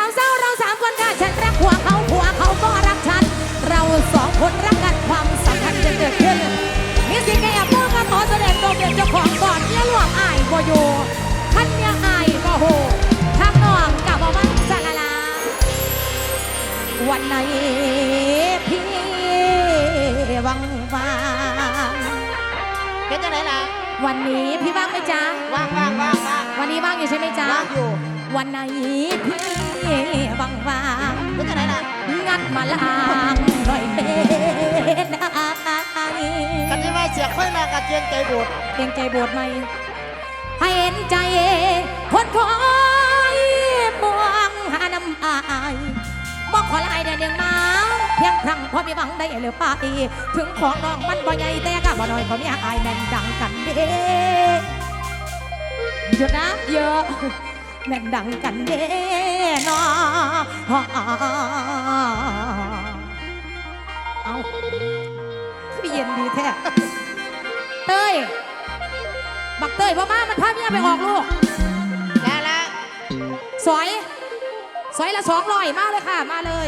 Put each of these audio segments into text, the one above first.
าวเศร้าเราสามคนค่ะฉันรักผัวเขาผัวเขาก็รักฉัน เราสองคนรักกันความสัมพันธ์จะเกิดขึ้นมีสิ่งแก่พ่อก็ขอแสดงตัวเป็นเจ้าของก่อนเมียหลวงอายบ่อยู่ท่านเมียอายบ่โหทางน้องกับบ่มันสะละลาวันไหนพี่วังวางเป็นจังไหนล่ะวันนี้พี่ว่างไหมจ๊ะว่างว่างว่างว่างวันนี้ว่างอยู่ใช่ไหมจ๊ะว่างอยู่ วันไหนพี่ว่างวางเป็นจังไหนล่ะงัดมาล้างหน่อยเป็นไอกันที่ว่าเสียค่อยมากระเกียงใจบูดเกรงใจโบทไหมให้เห็นใจคนคอยมองหาน้ำอายบอกขอลายแดนเดียงมาเพียงครั้งพอมีหวังได้เหลือไปถึงของน้องมันบ่ใหญ่แต่ก็บ่น้อยพอมีอายแม่นดังกันเด้หยุดนะเยอะ แม่นดังกันเด้นอเอาคือเย็นดีแท้เต้ย บักเต้ยพ่อมามันพาเมียไปออกลูกแล้วละสอย สอยละสองร้อยมาเลยค่ะ มาเลย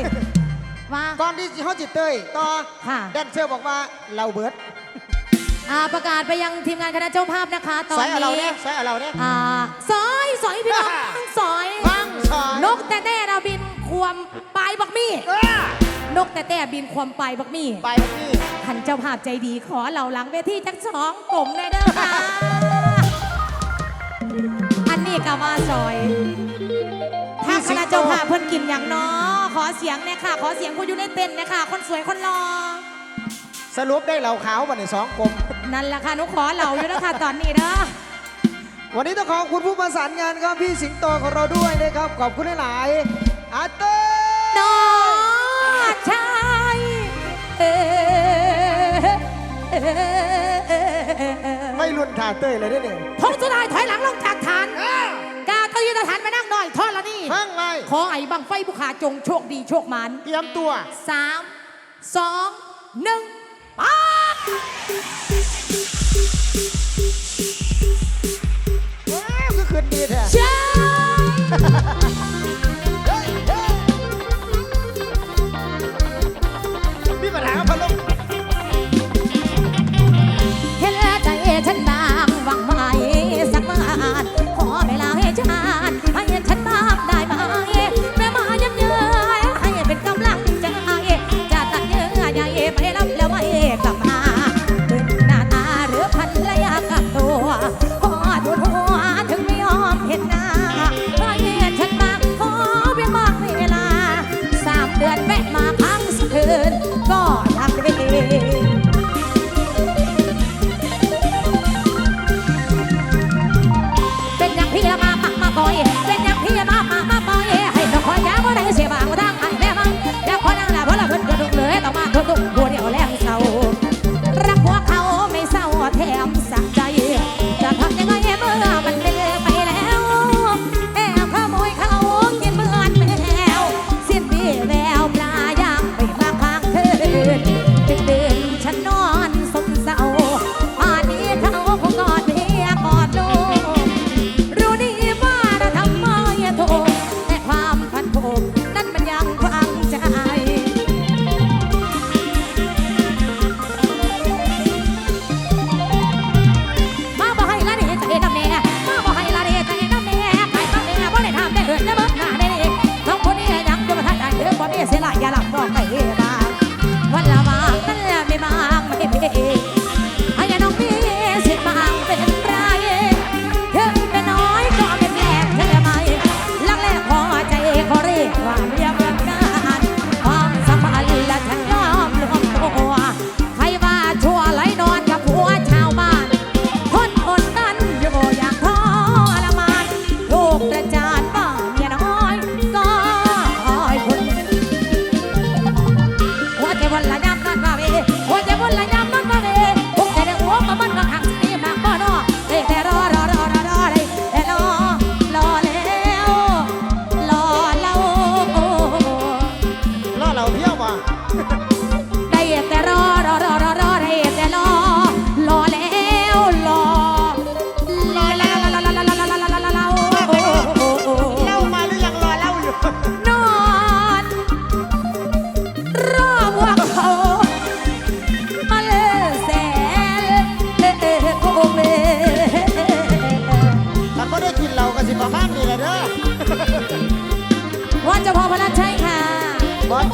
มาก่อนที่เขาจิตเตยต่อค่ะแดนเซอร์บอกว่าเราเบิร์ดอ่าประกาศไปยังทีมงานคณะเจ้าภาพนะคะ ตอใส่นเอาเรานี้เนี่ยใส่เอาเราเนี่ยอ่าสอย สอยพี่น้องฟังสอยฟังสอนนกแต่แต่ดาวบินควมปลายบักมี่ เออนกแต่แต่บินควมปลายบักมี่ไปพี่ท่านเจ้าภาพใจดีขอเหล่าหลังเวทีจักสองกลมเลยเด้อค่ะ อันนี้ก็ว่าซอยทางคณะเจ้าภาพเพิ่นกินอย่างน้อขอเสียงเนี่ยค่ะ ขอเสียงผู้อยู่ในเต้นเนี่ยค่ะ คนสวยคนรอ สรุปได้เหล่าขาววันในสองกลมนั่นแหละค่ะหนุขอเหล่าอยู่นะคะตอนนี้เด้อ วันนี้ต้องขอบคุณผู้ประสานงานครับพี่สิงโตของเราด้วยนะครับ ขอบคุณหลายๆอาเต้นอชายเอ่อเอ่อไม่รุ่นถ่าเต้ยเลยได้เนี่ยพงสุดท้ายถอยหลังลงจากฐานกาต้องยืนฐานไปนั่งหน่อยทอดละนี่ฟังไงขอไอ้บังไฟบุขาจงโชคดีโชคหมันเตรียมตัวสามสองหนึ่งไป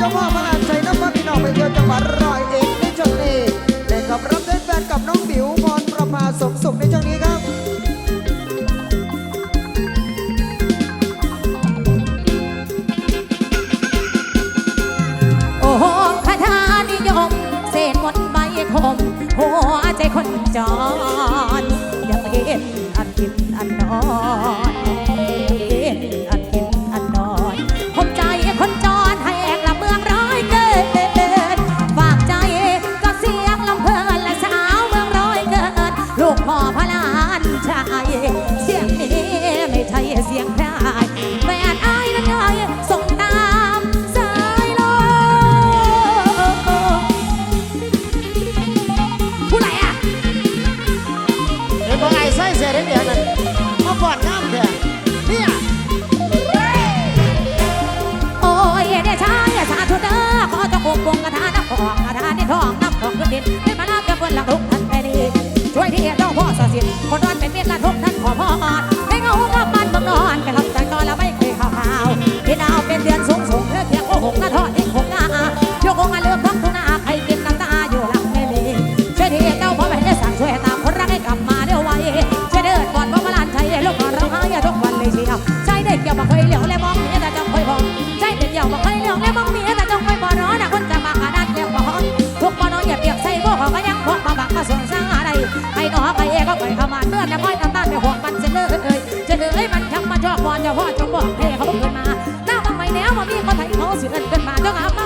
าพ่อพระลานชันพพี่น้องไปเที่ยวจังหวัดร้อยเอ็ดในช่วงนี้เล่นกับรับเล่นแฟนกับน้องบิวพรประภาสมสุขในช่วงนี้ครับ นินได้มาลาเก็บบนหลังลุกทันไปดีช่วยที่เจ้าพ่อสสิทธิ์คนร้อนเป็นเมียลาทุกท่านขอพรให้เงาว่าบ้านเมืองนอนไปหลับใจก่อนแล้วไม่เคยข่าวข่าวที่ดาวเป็นเดือนสู ละม้อยน้ำตาลแต่หัวมันเสนอเอ้ยจะเหนื่ยมันช่มาชอบอนอย่าพ่อจงบอกให้เขาเกินมาหน้าบางไม่แน่ว่ามีคนไทยเขาสิเกินมาเจ้าขามา